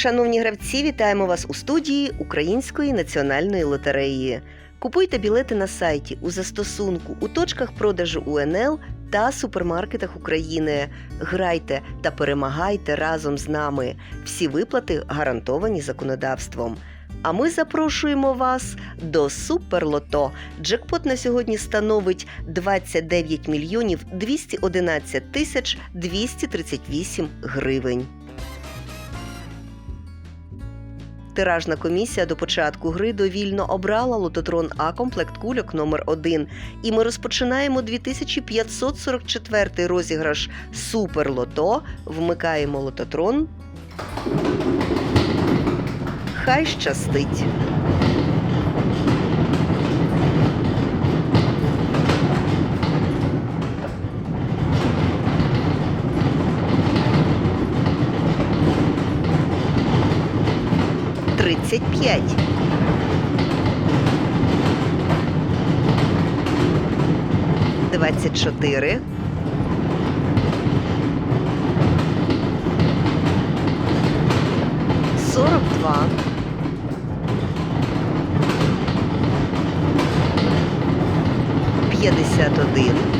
Шановні гравці, вітаємо вас у студії Української національної лотереї. Купуйте білети на сайті у застосунку у точках продажу УНЛ та супермаркетах України. Грайте та перемагайте разом з нами. Всі виплати гарантовані законодавством. А ми запрошуємо вас до Суперлото. Джекпот на сьогодні становить 29 мільйонів 211 тисяч 238 гривень. Тиражна комісія до початку гри довільно обрала лототрон А комплект кульок номер 1 І ми розпочинаємо 2544 розіграш Суперлото. Вмикаємо лототрон. Хай щастить. Тридцять п'ять. Двадцять чотири. Сорок два. П'ятдесят один.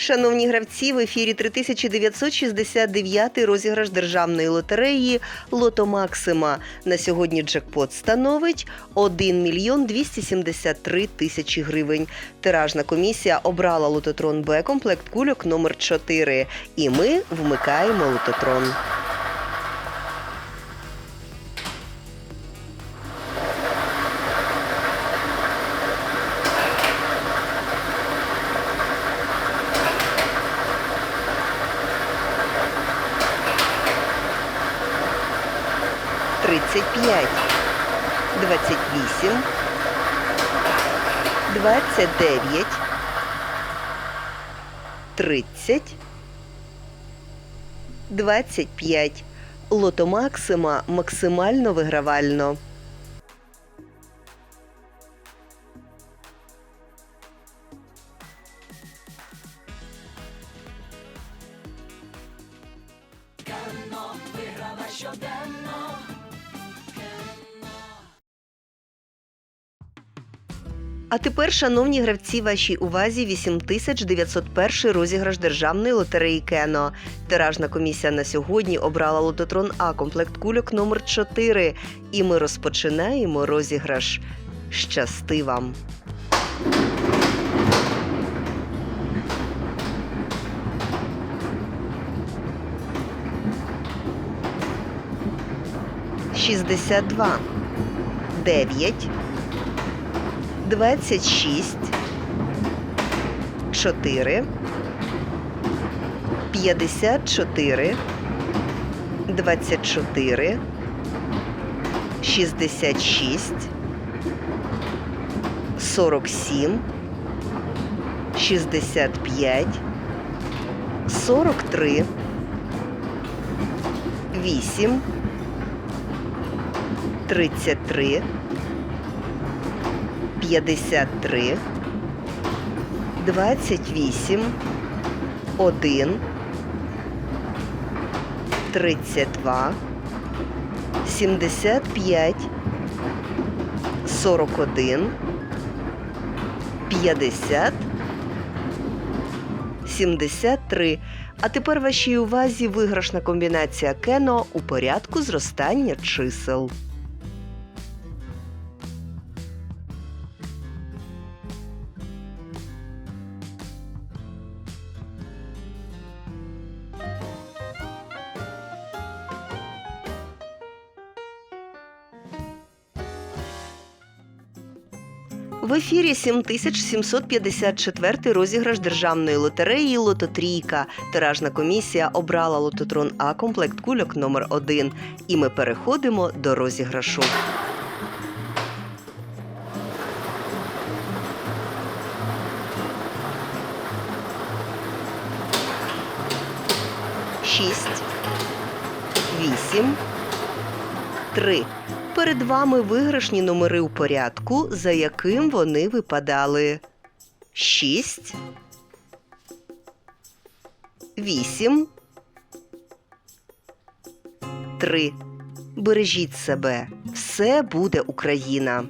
Шановні гравці, в ефірі 3969 розіграш державної лотереї Лото Максима. На сьогодні джекпот становить 1 мільйон 273 тисячі гривень. Тиражна комісія обрала лототрон Б комплект кульок номер 4 І ми вмикаємо лототрон. Тридцять п'ять, двадцять вісім, двадцять дев'ять, тридцять, двадцять п'ять. Лото Максима максимально вигравально. А тепер, шановні гравці, вашій увазі 8901 розіграш державної лотереї Кено. Тиражна комісія на сьогодні обрала лототрон А комплект кульок номер 4 І ми розпочинаємо розіграш. Щасти вам! Шістдесят два, дев'ять, 26, 4, 54, 24, 66, 47, 65, 43, 8, 33, 53, 28, 1, 32, 75, 41, 50, 73. А тепер вашій увазі виграшна комбінація кено у порядку зростання чисел. В ефірі 7754 розіграш державної лотереї Лототрійка. Тиражна комісія обрала лототрон А комплект кульок номер 1 І ми переходимо до розіграшу. Шість, вісім, три. Перед вами виграшні номери у порядку, за яким вони випадали. Шість. Вісім. Три. Бережіть себе. Все буде Україна.